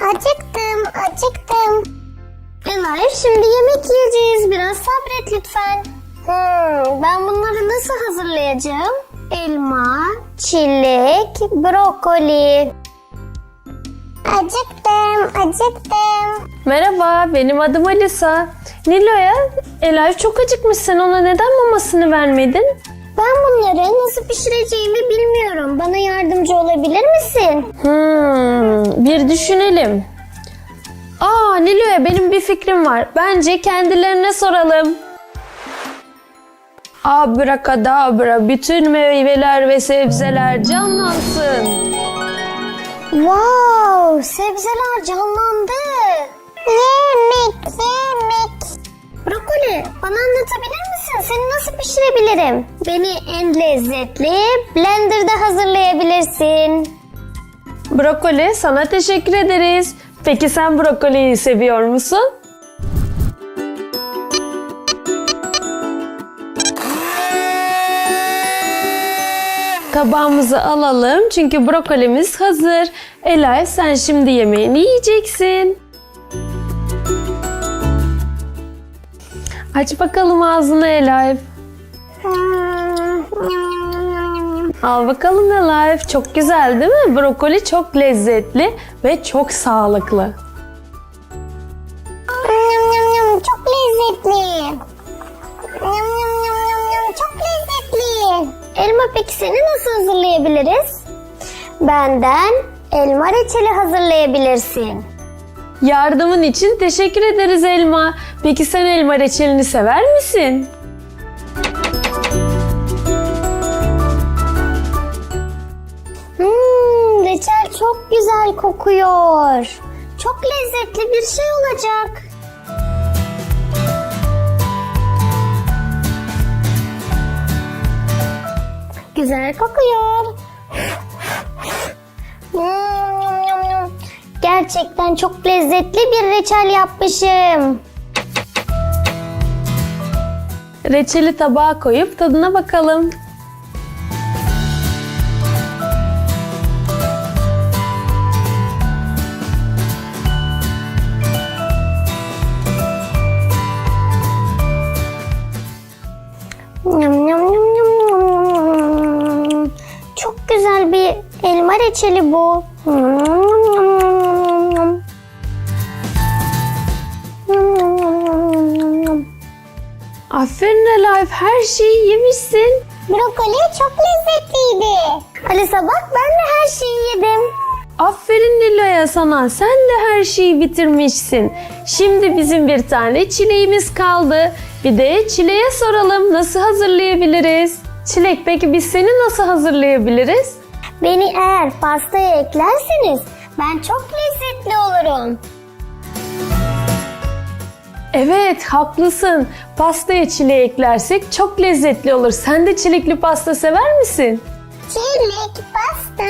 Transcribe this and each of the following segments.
Acıktım, acıktım. Elay şimdi yemek yiyeceğiz. Biraz sabret lütfen. Hmm, ben bunları nasıl hazırlayacağım? Elma, çilek, brokoli. Acıktım, acıktım. Merhaba, benim adım Alisa. Nilo'ya, Elay çok acıkmış. Sen ona neden mamasını vermedin? Bunları nasıl pişireceğimi bilmiyorum. Bana yardımcı olabilir misin? Hmm, bir düşünelim. Aa Nilo'ya benim bir fikrim var. Bence kendilerine soralım. Abrakadabra bütün meyveler ve sebzeler canlansın. Wow, sebzeler canlandı. Yemek, yemek. Brokoli, bana anlatabilir misin? Seni nasıl pişirebilirim? Beni en lezzetli blenderda hazırlayabilirsin. Brokoli sana teşekkür ederiz. Peki sen brokoliyi seviyor musun? Tabağımızı alalım çünkü brokolimiz hazır. Elay sen şimdi yemeğini yiyeceksin. Aç bakalım ağzını Elay. Al bakalım Elay. Çok güzel değil mi? Brokoli çok lezzetli ve çok sağlıklı. Çok lezzetli. Çok lezzetli. Elma peki seni nasıl hazırlayabiliriz? Benden elma reçeli hazırlayabilirsin. Yardımın için teşekkür ederiz Elma. Peki sen elma reçelini sever misin? Hmm, reçel çok güzel kokuyor. Çok lezzetli bir şey olacak. Güzel kokuyor. Gerçekten çok lezzetli bir reçel yapmışım. Reçeli tabağa koyup tadına bakalım. Çok güzel bir elma reçeli bu. Yum, Aferin Elif her şeyi yemişsin. Brokoli çok lezzetliydi. Alisa bak ben de her şeyi yedim. Aferin Nilo'ya sana sen de her şeyi bitirmişsin. Şimdi bizim bir tane çileğimiz kaldı. Bir de çileğe soralım nasıl hazırlayabiliriz? Çilek peki biz seni nasıl hazırlayabiliriz? Beni eğer pastaya eklerseniz ben çok lezzetli olurum. Evet haklısın. Pastaya çileği eklersek çok lezzetli olur. Sen de çilekli pasta sever misin? Çilek pasta.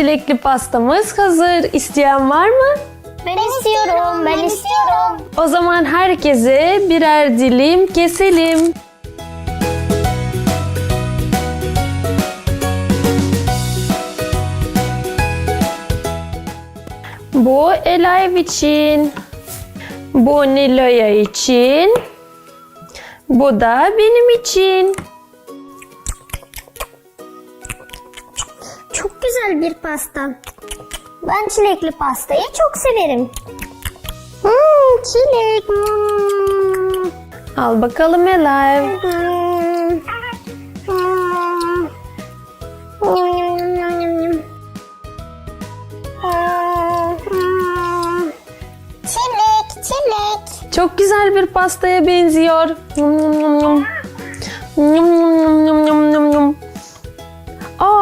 Çilekli pastamız hazır. İsteyen var mı? Ben, istiyorum, ben istiyorum. O zaman herkese birer dilim keselim. Bu Elay için. Bu Nilo'ya için. Bu da benim için. Güzel bir pasta. Ben çilekli pastayı çok severim. Hmm, çilek. Hmm. Al bakalım Elay. Hmm. Hmm. Hmm. Çilek, çilek. Çok güzel bir pastaya benziyor. Yum, yum, yum, yum. Yum, yum, yum, yum, yum, yum, yum.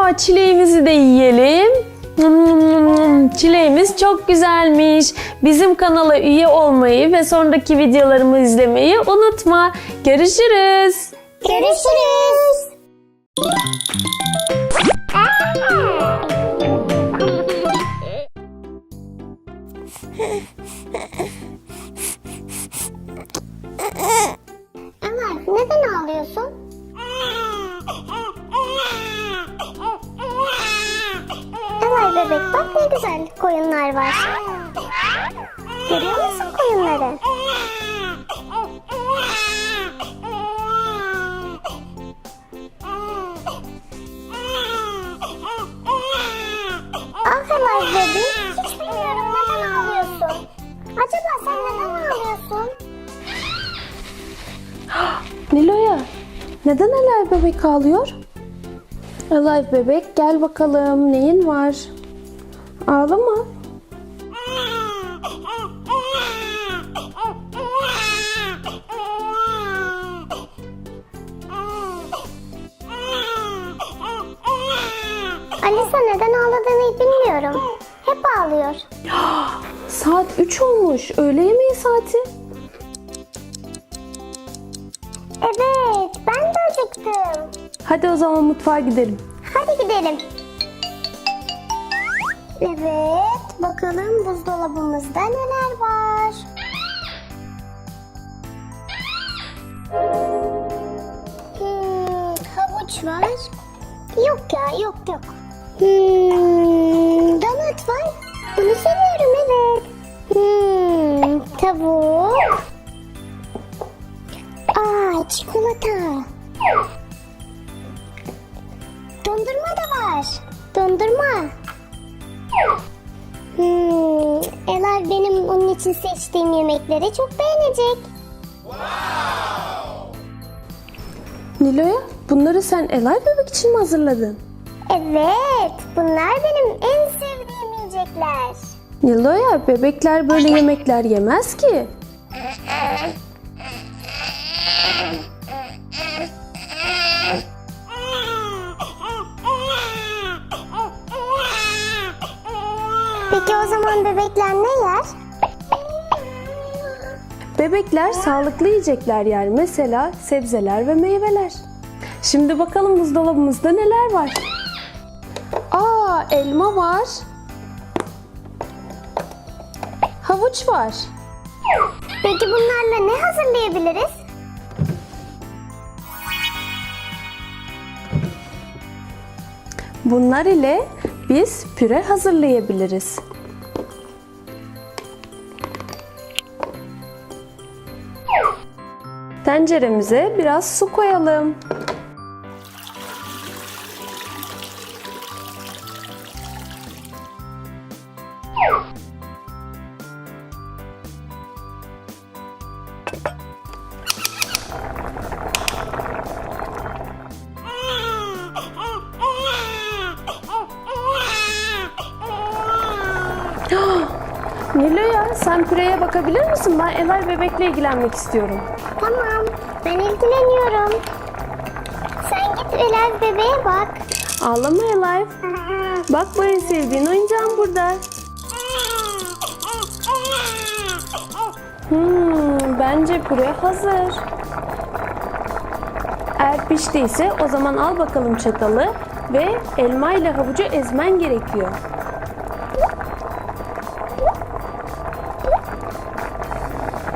Aa çileğimizi de yiyelim. Hmm, Çileğimiz çok güzelmiş. Bizim kanala üye olmayı ve sonraki videolarımı izlemeyi unutma. Görüşürüz. Görüşürüz. Ömer neden ağlıyorsun? Bebek bak ne güzel koyunlar var. Görüyor musun koyunları? Ömer bebek hiç bilmiyorum neden ağlıyorsun. Acaba sen neden ağlıyorsun? Nilo'ya neden Alive bebek ağlıyor? Alive bebek gel bakalım neyin var? Ağlama. Alisa neden ağladığını bilmiyorum. Hep ağlıyor. Saat 3 olmuş. Öğle yemeği saati. Evet ben de acıktım. Hadi o zaman mutfağa gidelim. Hadi gidelim. Evet, bakalım buzdolabımızda neler var. Hmm, havuç var. Yok ya, yok yok. Hmm, donat var. Bunu seviyorum evet. Hmm, tavuk. Aa, çikolata. Dondurma da var. Dondurma. Hmm, Elay benim onun için seçtiğim yemekleri çok beğenecek. Nilo'ya bunları sen Alive bebek için mi hazırladın? Evet, bunlar benim en sevdiğim yiyecekler. Nilo'ya bebekler böyle yemekler yemez ki. Bebekler sağlıklı yiyecekler yer. Mesela sebzeler ve meyveler. Şimdi bakalım buzdolabımızda neler var. Aa elma var. Havuç var. Peki bunlarla ne hazırlayabiliriz? Bunlar ile biz püre hazırlayabiliriz. Tenceremize biraz su koyalım. Nilo'ya sen püreye bakabilir misin? Ben Elay bebekle ilgilenmek istiyorum. Tamam, ben ilgileniyorum. Sen git Elay bebeğe bak. Ağlama Elay. Bak bu en sevdiğin oyuncağın burada. Hmm, bence püre hazır. Eğer piştiyse o zaman al bakalım çatalı ve elma ile havucu ezmen gerekiyor.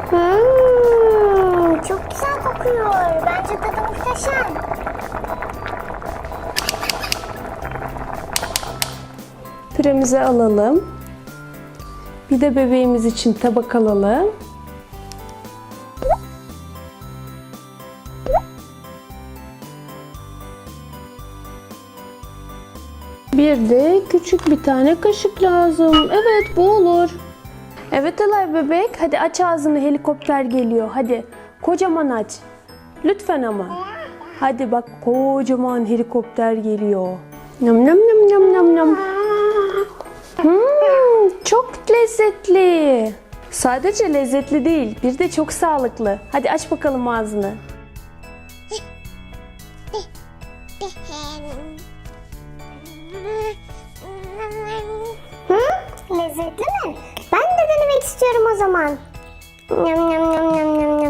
Hmm, kokuyor. Bence tadı muhteşem. Püremizi alalım. Bir de bebeğimiz için tabak alalım. Bir de küçük bir tane kaşık lazım. Evet bu olur. Evet Elay bebek hadi aç ağzını helikopter geliyor. Hadi kocaman aç. Lütfen ama. Hadi bak kocaman helikopter geliyor. Nam nam nam nam nam nam. Hmm, çok lezzetli. Sadece lezzetli değil, bir de çok sağlıklı. Hadi aç bakalım ağzını. lezzetli mi? Ben de denemek istiyorum o zaman. Yam yam yam yam yam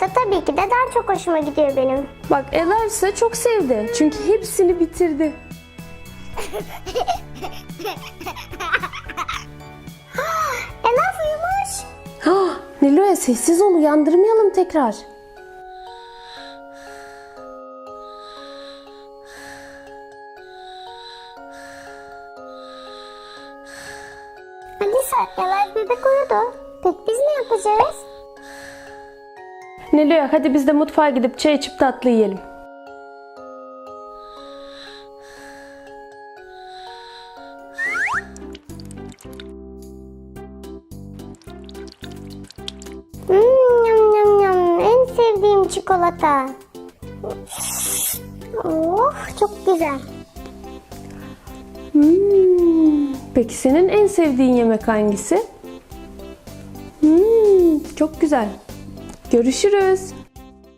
Çikolata tabii ki de daha çok hoşuma gidiyor benim. Bak Ela ise çok sevdi. Çünkü hepsini bitirdi. Elaf uyumuş. Ah, Nilo'ya sessiz ol uyandırmayalım tekrar. Alisa, Elaf bebek uyudu. Peki biz ne yapacağız? Nilo'ya hadi biz de mutfağa gidip çay içip tatlı yiyelim. Hmm, yam yam yam. En sevdiğim çikolata. Oh, çok güzel. Hmm, peki senin en sevdiğin yemek hangisi? Hmm, çok güzel. Görüşürüz.